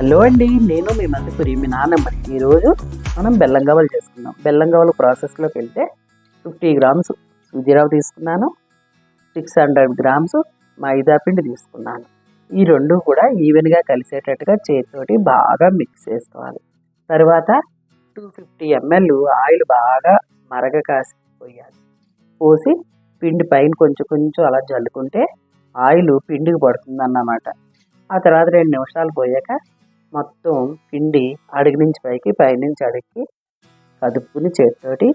Hello అండి నేను మీ మధ్యపురి మీ నాన్నమ్మ ఈరోజు మనం బెల్లం గవ్వలు చేసుకుందాం. బెల్లం గవ్వల ప్రాసెస్లోకి వెళ్తే ఫిఫ్టీ గ్రామ్స్ సుజీరావు తీసుకున్నాను సిక్స్ హండ్రెడ్ గ్రామ్స్ మైదా పిండి తీసుకున్నాను. ఈ రెండు కూడా ఈవెన్గా కలిసేటట్టుగా చేతితోటి బాగా మిక్స్ చేసుకోవాలి. తర్వాత టూ ఫిఫ్టీ ఎంఎల్ ఆయిల్ బాగా మరగ కాసి పోయాలి పోసి పిండి పైన కొంచెం కొంచెం అలా జల్లుకుంటే ఆయిల్ పిండికి పడుతుంది అన్నమాట ఆ తర్వాత రెండు నిమిషాలు పోయాక మొత్తం పిండి అడుగు నుంచి పైకి పైనుంచి అడుగుకి కదుపుకుని చేతితోటి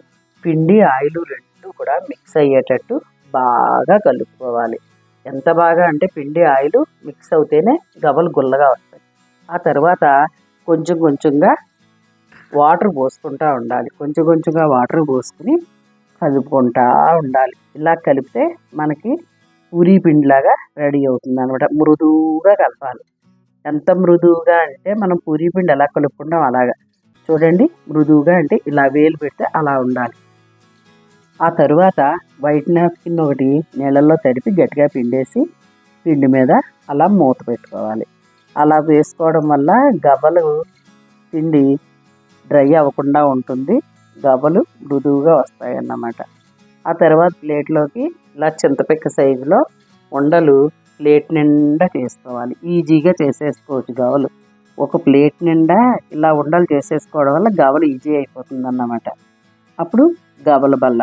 పిండి ఆయిల్ రెండు కూడా మిక్స్ అయ్యేటట్టు బాగా కలుపుకోవాలి. ఎంత బాగా అంటే పిండి ఆయిల్ మిక్స్ అవుతేనే గవ్వలు గుల్లగా వస్తాయి. ఆ తర్వాత కొంచెం కొంచెంగా వాటర్ పోసుకుంటా ఉండాలి. కొంచెం కొంచెంగా వాటర్ పోసుకుని కలుపుకుంటా ఉండాలి. ఇలా కలిపితే మనకి పూరీ పిండిలాగా రెడీ అవుతుంది అనమాట మృదువుగా కలపాలి. ఎంత మృదువుగా అంటే మనం పూరీ పిండి ఎలా కలుపుకుంటాం అలాగా. చూడండి మృదువుగా అంటే ఇలా వేలు పెడితే అలా ఉండాలి. ఆ తరువాత వైట్ నాప్కిన్ ఒకటి నీళ్ళల్లో తడిపి గట్టిగా పిండేసి పిండి మీద అలా మూత పెట్టుకోవాలి. అలా వేసుకోవడం వల్ల గబలు పిండి డ్రై అవ్వకుండా ఉంటుంది. గబలు మృదువుగా వస్తాయి అన్నమాట ఆ తర్వాత ప్లేట్లోకి ఇలా చింతపిక్క సైజులో ఉండలు ప్లేట్ నిండా చేసుకోవాలి. ఈజీగా చేసేసుకోవచ్చు గవలు. ఒక ప్లేట్ నిండా ఇలా ఉండలు చేసేసుకోవడం వల్ల గవలు ఈజీ అయిపోతుంది అన్నమాట అప్పుడు గవల బల్ల.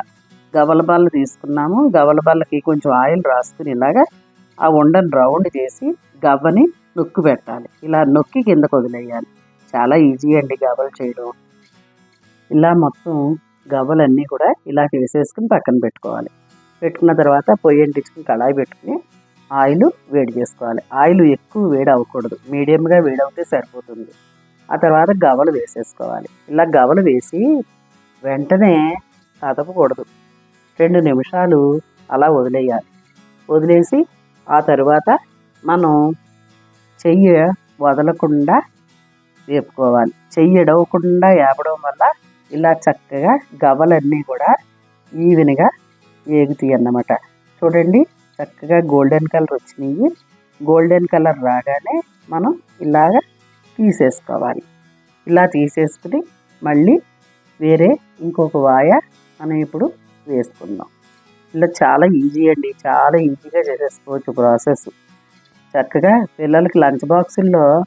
గవల బల్ల తీసుకున్నాము. గవల బల్లకి కొంచెం ఆయిల్ రాసుకుని ఇలాగా ఆ ఉండని రౌండ్ చేసి గవ్వని నొక్కి పెట్టాలి. ఇలా నొక్కి కిందకు వదిలేయాలి. చాలా ఈజీ అండి గవ్వలు చేయడం. ఇలా మొత్తం గవ్వలన్నీ కూడా ఇలా వేసేసుకుని పక్కన పెట్టుకోవాలి. పెట్టుకున్న తర్వాత పొయ్యి అంటించుకుని కళాయి పెట్టుకుని ఆయిల్ వేడి చేసుకోవాలి. ఆయిల్ ఎక్కువ వేడి అవ్వకూడదు. మీడియంగా వేడి అవుతే సరిపోతుంది. ఆ తర్వాత గవలు వేసేసుకోవాలి. ఇలా గవలు వేసి వెంటనే కదపకూడదు. రెండు నిమిషాలు అలా వదిలేయాలి. వదిలేసి ఆ తర్వాత మనం చెయ్యి వదలకుండా వేపుకోవాలి. చెయ్యి ఎడవకుండా వేపడం వల్ల ఇలా చక్కగా గవలన్నీ కూడా ఈవెన్గా ఏగుతాయి అన్నమాట. చూడండి. చక్కగా గోల్డెన్ కలర్ వచ్చినాయి. గోల్డెన్ కలర్ రాగానే మనం ఇలాగ తీసేసుకోవాలి. ఇలా తీసేసుకుని మళ్ళీ వేరే ఇంకొక వాయ మనం ఇప్పుడు వేసుకుందాం. ఇలా చాలా ఈజీ అండి. చాలా ఈజీగా చేసేసుకోవచ్చు ప్రాసెస్. చక్కగా పిల్లలకి లంచ్ బాక్సుల్లో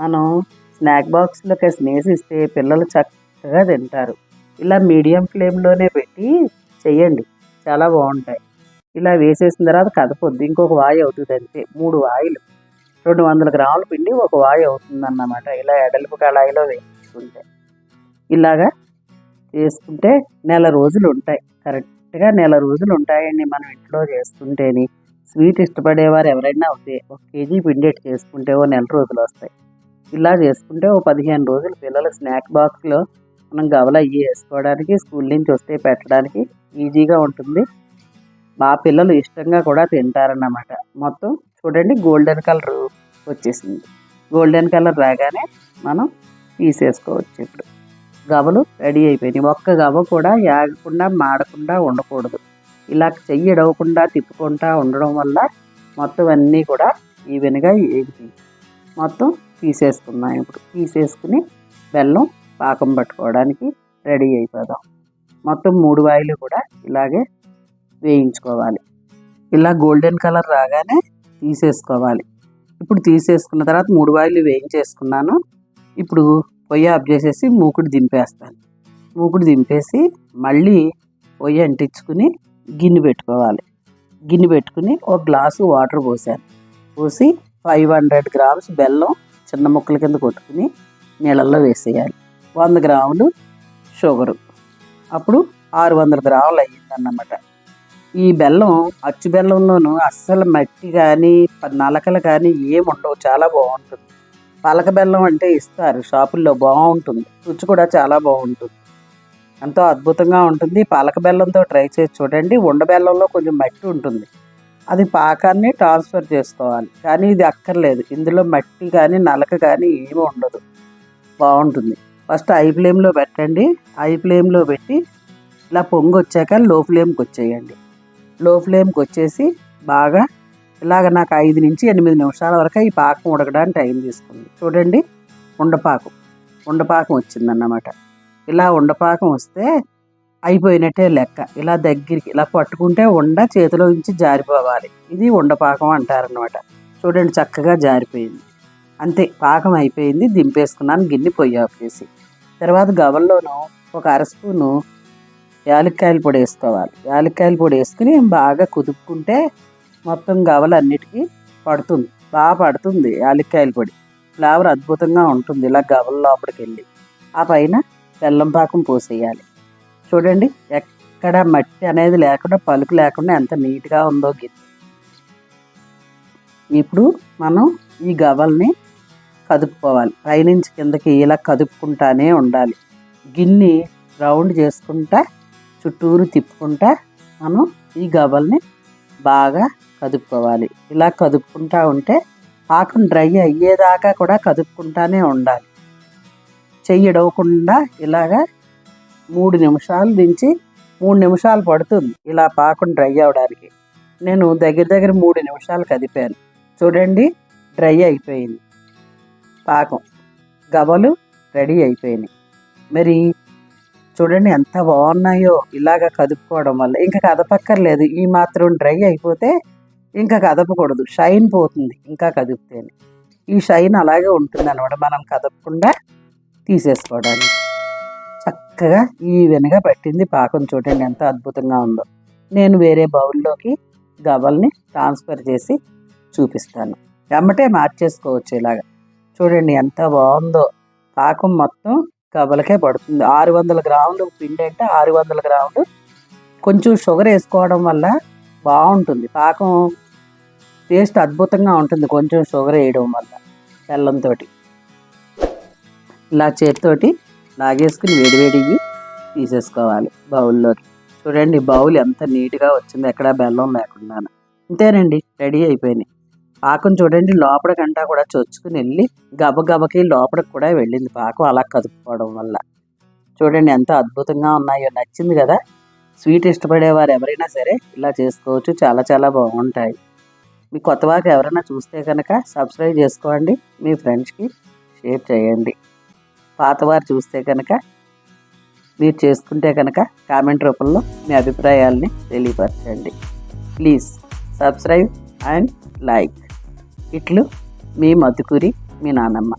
మనం స్నాక్ బాక్స్లోకి స్నేహిస్తే పిల్లలు చక్కగా తింటారు. ఇలా మీడియం ఫ్లేమ్లోనే పెట్టి చేయండి. చాలా బాగుంటాయి. ఇలా వేసేసిన తర్వాత కదపొద్దు. ఇంకొక వాయి అవుతుంది అంతే. మూడు వాయిలు. రెండు వందల గ్రాముల పిండి ఒక వాయి అవుతుంది అన్నమాట ఇలా ఎడల్పు కళాయిలో వేయించుకుంటే. ఇలాగా చేసుకుంటే నెల రోజులు ఉంటాయి. కరెక్ట్గా నెల రోజులు ఉంటాయండి మనం ఇంట్లో చేసుకుంటేని స్వీట్ ఇష్టపడేవారు ఎవరైనా అవుతే ఒక కేజీ పిండి ఎట్టు చేసుకుంటే ఓ నెల రోజులు వస్తాయి. ఇలా చేసుకుంటే ఓ పదిహేను రోజులు పిల్లల స్నాక్ బాక్స్లో మనం గవల అయ్యి వేసుకోవడానికి స్కూల్ నుంచి వస్తే పెట్టడానికి ఈజీగా ఉంటుంది. మా పిల్లలు ఇష్టంగా కూడా తింటారన్నమాట. మొత్తం చూడండి గోల్డెన్ కలర్ వచ్చేసింది. గోల్డెన్ కలర్ రాగానే మనం తీసేసుకోవచ్చు ఇప్పుడు. గవలు రెడీ అయిపోయినాయి. ఒక్క గవ కూడా యాగకుండా మాడకుండా ఉండకూడదు. ఇలా చెయ్యి ఇడవకుండా తిప్పుకుంటా ఉండడం వల్ల మొత్తం అన్నీ కూడా ఈవెన్గా ఏగుతాయి. మొత్తం తీసేసుకుందాం ఇప్పుడు. తీసేసుకుని బెల్లం పాకం పట్టుకోవడానికి రెడీ అయిపోదాం. మొత్తం మూడు వాయిలు కూడా ఇలాగే వేయించుకోవాలి. ఇలా గోల్డెన్ కలర్ రాగానే తీసేసుకోవాలి. ఇప్పుడు తీసేసుకున్న తర్వాత మూడు వాయిలు వేయించేసుకున్నాను. ఇప్పుడు పొయ్యి ఆఫ్ చేసేసి మూకుడు దింపేస్తాను. మూకుడు దింపేసి మళ్ళీ పొయ్యి అంటించుకుని గిన్నె పెట్టుకోవాలి. గిన్నె పెట్టుకుని ఒక గ్లాసు వాటర్ పోసాను. పోసి ఫైవ్ హండ్రెడ్ గ్రామ్స్ బెల్లం చిన్న ముక్కల కింద కొట్టుకుని నీళ్ళల్లో వేసేయాలి. వంద గ్రాములు షుగరు. అప్పుడు ఆరు వందల గ్రాములు అయ్యిందన్నమాట. ఈ బెల్లం అచ్చు బెల్లంలోనూ అస్సలు మట్టి కానీ నలకలు కానీ ఏమి ఉండవు. చాలా బాగుంటుంది. పలక బెల్లం అంటే ఇస్తారు. షాపుల్లో బాగుంటుంది. రుచి కూడా చాలా బాగుంటుంది. ఎంతో అద్భుతంగా ఉంటుంది. పలక బెల్లంతో ట్రై చేసి చూడండి. ఉండ బెల్లంలో కొంచెం మట్టి ఉంటుంది. అది పాకాన్ని ట్రాన్స్ఫర్ చేసుకోవాలి. కానీ ఇది అక్కర్లేదు. ఇందులో మట్టి కానీ నలక కానీ ఏమీ ఉండదు. బాగుంటుంది. ఫస్ట్ ఐ ఫ్లేమ్లో పెట్టండి. ఐ ఫ్లేమ్లో పెట్టి ఇలా పొంగి వచ్చాక లో ఫ్లేమ్కి వచ్చేయండి. లో ఫ్లేమ్కి వచ్చేసి బాగా ఇలాగ నాకు ఐదు నుంచి ఎనిమిది నిమిషాల వరకు ఈ పాకం ఉడకడానికి టైం తీసుకుంది. చూడండి ఉండపాకం. ఉండపాకం వచ్చిందన్నమాట. ఇలా ఉండపాకం వస్తే అయిపోయినట్టే లెక్క. ఇలా దగ్గరికి ఇలా పట్టుకుంటే ఉండ చేతిలో నుంచి జారిపోవాలి. ఇది ఉండపాకం అంటారనమాట చూడండి చక్కగా జారిపోయింది. అంతే పాకం అయిపోయింది. దింపేసుకున్నాను గిన్నె పొయ్యి ఆపేసి. తర్వాత గవల్లోనూ ఒక అర స్పూను యాలక్కాయల పొడి వేసుకోవాలి. యాలక్కాయల పొడి వేసుకుని బాగా కుదుపుకుంటే మొత్తం గవలన్నిటికీ పడుతుంది. బాగా పడుతుంది యాలక్కాయల పొడి. ఫ్లేవర్ అద్భుతంగా ఉంటుంది ఇలా గవల లోపలికి వెళ్ళి ఆ పైన బెల్లం పాకం పోసేయాలి. చూడండి ఎక్కడ మట్టి అనేది లేకుండా పలుకు లేకుండా ఎంత నీట్గా ఉందో గిన్నె. ఇప్పుడు మనం ఈ గవల్ని కదుపుకోవాలి. పైనుంచి కిందకి ఇలా కదుపుకుంటానే ఉండాలి. గిన్నె రౌండ్ చేసుకుంటా చుట్టూరు తిప్పుకుంటా మనం ఈ గవల్ని బాగా కదుపుకోవాలి. ఇలా కదుపుకుంటా ఉంటే పాకం డ్రై అయ్యేదాకా కూడా కదుపుకుంటానే ఉండాలి. చెయ్యి ఇడవకుండా ఇలాగా మూడు నిమిషాలు నుంచి మూడు నిమిషాలు పడుతుంది ఇలా పాకం డ్రై అవడానికి. నేను దగ్గర దగ్గర మూడు నిమిషాలు కదిపాను. చూడండి డ్రై అయిపోయింది. పాకం. గవలు రెడీ అయిపోయినాయి. మరి చూడండి ఎంత బాగున్నాయో ఇలాగ కదుపుకోవడం వల్ల. ఇంకా కదపక్కర్లేదు ఈ మాత్రం డ్రై అయిపోతే ఇంకా కదపకూడదు షైన్ పోతుంది ఇంకా కదిపితేనే. ఈ షైన్ అలాగే ఉంటుంది అనమాట మనం కదపకుండా తీసేసుకోవడానికి. చక్కగా ఈవెన్గా పట్టింది పాకం చూడండి ఎంత అద్భుతంగా ఉందో. నేను వేరే బౌల్లోకి గవల్ని ట్రాన్స్ఫర్ చేసి చూపిస్తాను. వెంబటే మార్చేసుకోవచ్చు ఇలాగ. చూడండి ఎంత బాగుందో పాకం మొత్తం గవ్వలకే పడుతుంది. ఆరు వందల గ్రాములు పిండి అంటే ఆరు వందల గ్రాములు. కొంచెం షుగర్ వేసుకోవడం వల్ల బాగుంటుంది. పాకం టేస్ట్ అద్భుతంగా ఉంటుంది కొంచెం షుగర్ వేయడం వల్ల బెల్లంతో ఇలా చేతితోటి లాగేసుకుని వేడివేడిగి తీసేసుకోవాలి బౌల్లోకి. చూడండి బౌల్ ఎంత నీట్గా వచ్చింది ఎక్కడ బెల్లం లేకుండా అంతేనండి రెడీ అయిపోయినాయి పాకం చూడండి లోపలికంటా కూడా చొచ్చుకుని వెళ్ళి గబగబకి లోపలికి కూడా వెళ్ళింది పాకం. అలా కదుపుకోవడం వల్ల. చూడండి ఎంత అద్భుతంగా ఉన్నాయో. నచ్చింది కదా? స్వీట్ ఇష్టపడేవారు ఎవరైనా సరే ఇలా చేసుకోవచ్చు. చాలా చాలా బాగుంటాయి. మీ కొత్త వారికి ఎవరైనా చూస్తే కనుక సబ్స్క్రైబ్ చేసుకోండి. మీ ఫ్రెండ్స్కి షేర్ చేయండి. పాతవారు చూస్తే కనుక మీరు చేసుకుంటే కనుక కామెంట్ రూపంలో మీ అభిప్రాయాల్ని తెలియపరచండి. Please subscribe and like. ఇట్లు మీ మధుకూరి మీ నానమ్మ.